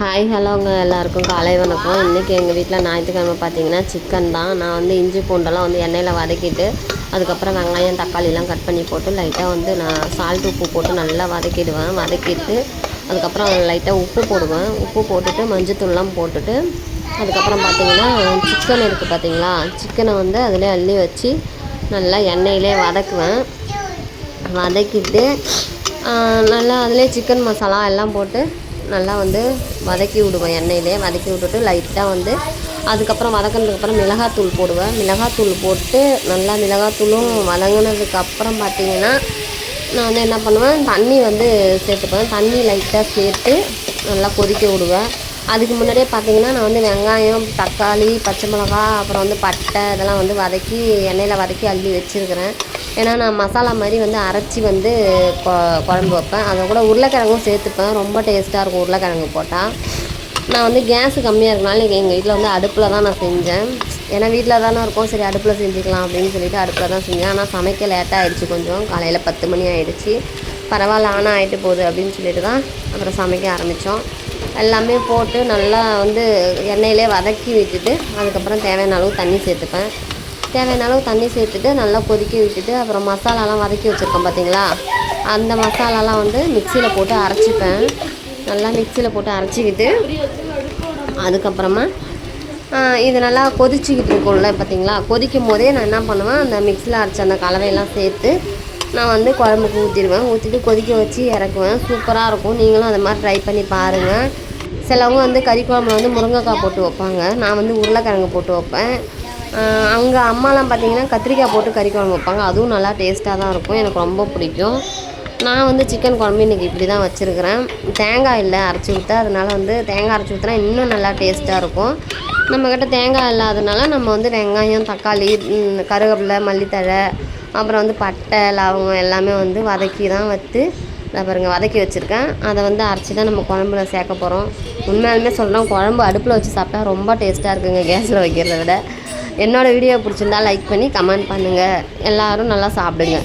Hi ஹலோங்க எல்லாருக்கும் காலை வணக்கம். இன்றைக்கி எங்கள் வீட்டில் ஞாயிற்றுக்கிழமை பார்த்தீங்கன்னா சிக்கன் தான். நான் வந்து இஞ்சி பூண்டெல்லாம் வந்து எண்ணெயில் வதக்கிட்டு அதுக்கப்புறம் வெங்காயம் தக்காளிலாம் கட் பண்ணி போட்டு லைட்டாக வந்து நான் சால்ட் உப்பு போட்டு நல்லா வதக்கிடுவேன். வதக்கிட்டு அதுக்கப்புறம் லைட்டாக உப்பு போடுவேன். உப்பு போட்டுட்டு மஞ்சத்தூள்லாம் போட்டுட்டு அதுக்கப்புறம் பார்த்தீங்கன்னா சிக்கன் இருக்குது பார்த்தீங்களா சிக்கனை வந்து அதிலே அள்ளி வச்சு நல்லா எண்ணெயிலே வதக்குவேன். வதக்கிட்டு நல்லா அதிலே சிக்கன் மசாலா எல்லாம் போட்டு நல்லா வந்து வதக்கி விடுவேன் எண்ணெயிலே. வதக்கி விட்டுட்டு லைட்டாக வந்து அதுக்கப்புறம் வதக்கினதுக்கப்புறம் மிளகாத்தூள் போடுவேன். மிளகாத்தூள் போட்டு நல்லா மிளகாத்தூளும் வதங்கினதுக்கப்புறம் பார்த்திங்கன்னா நான் வந்து என்ன பண்ணுவேன் தண்ணி வந்து சேர்த்துப்பேன். தண்ணி லைட்டாக சேர்த்து நல்லா கொதிக்க விடுவேன். அதுக்கு முன்னாடியே பார்த்தீங்கன்னா நான் வந்து வெங்காயம் தக்காளி பச்சை மிளகா அப்புறம் வந்து பட்டை இதெல்லாம் வந்து வதக்கி எண்ணெயில் வதக்கி அள்ளி வச்சுருக்கிறேன். ஏன்னா நான் மசாலா மாதிரி வந்து அரைச்சி வந்து கொ- குழம்பு வைப்பேன். அதை கூட உருளைக்கிழங்கும் சேர்த்துப்பேன். ரொம்ப டேஸ்ட்டாக இருக்கும் உருளைக்கிழங்கு போட்டால் நான் வந்து கேஸு கம்மியாக இருக்கனால எங்கள் வீட்டில் வந்து அடுப்பில் தான் நான் செஞ்சேன். ஏன்னா வீட்டில் தானே இருக்கும். சரி அடுப்பில் செஞ்சுக்கலாம் அப்படின்னு சொல்லிட்டு அடுப்பில் தான் செஞ்சேன். ஆனால் சமைக்க லேட்டாக ஆகிடுச்சு கொஞ்சம். காலையில் பத்து மணி ஆகிடுச்சு பரவாயில்ல ஆனால் ஆகிட்டு போகுது அப்படின்னு சொல்லிட்டு தான் அப்புறம் சமைக்க ஆரம்பித்தோம் எல்லாமே போட்டு நல்லா வந்து எண்ணெயிலே வதக்கி விட்டுட்டு அதுக்கப்புறம் தேவையான அளவு தண்ணி சேர்த்துப்பேன். தேவையான அளவு தண்ணி சேர்த்துட்டு நல்லா கொதிக்க விட்டுட்டு அப்புறம் மசாலாலாம் வதக்கி வச்சுருக்கோம் பார்த்தீங்களா? அந்த மசாலாலாம் வந்து மிக்சியில் போட்டு அரைச்சிப்பேன். நல்லா மிக்சியில் போட்டு அரைச்சிக்கிட்டு அதுக்கப்புறமா இது நல்லா கொதிச்சிக்கிட்டு இருக்கும்ல பார்த்தீங்களா? கொதிக்கும் போதே நான் என்ன பண்ணுவேன் அந்த மிக்சியில் அரைச்ச அந்த கலவையெல்லாம் சேர்த்து நான் வந்து குழம்புக்கு ஊற்றிடுவேன் ஊற்றிட்டு கொதிக்க வச்சு இறக்குவேன். சூப்பராக இருக்கும். நீங்களும் அது மாதிரி ட்ரை பண்ணி பாருங்கள் சிலவங்க வந்து கறி குழம்புல வந்து முருங்கைக்காய் போட்டு வைப்பாங்க. நான் வந்து உருளைக்கிழங்கு போட்டு வைப்பேன். அங்கே அம்மாலாம் பார்த்தீங்கன்னா கத்திரிக்காய் போட்டு கறி குழம்பு வைப்பாங்க. அதுவும் நல்லா டேஸ்ட்டாக தான் இருக்கும். எனக்கு ரொம்ப பிடிக்கும். நான் வந்து சிக்கன் குழம்பு இன்றைக்கி இப்படி தான் வச்சுருக்கிறேன். தேங்காய் இல்லை அரைச்சி ஊற்ற அதனால வந்து தேங்காய் அரைச்சி ஊற்றினா இன்னும் நல்லா டேஸ்ட்டாக இருக்கும். நம்மக்கிட்ட தேங்காய் இல்லாதனால நம்ம வந்து வெங்காயம் தக்காளி ம், கருவேப்பிலை மல்லித்தழை அப்புறம் வந்து பட்டை லவங்கம் எல்லாமே வந்து வதக்கி தான் வச்சு நான் பாருங்கள் வதக்கி வச்சுருக்கேன். அதை வந்து அரைச்சி தான் நம்ம குழம்புல சேர்க்க போகிறோம் உண்மையாலுமே சொல்கிறோம் குழம்பு அடுப்பில் வச்சு சாப்பிட்டா ரொம்ப டேஸ்ட்டாக இருக்குங்க கேஸில் வைக்கிறத விட. என்னோடய வீடியோ பிடிச்சிருந்தா லைக் பண்ணி கமெண்ட் பண்ணுங்கள் எல்லோரும் நல்லா சாப்பிடுங்க.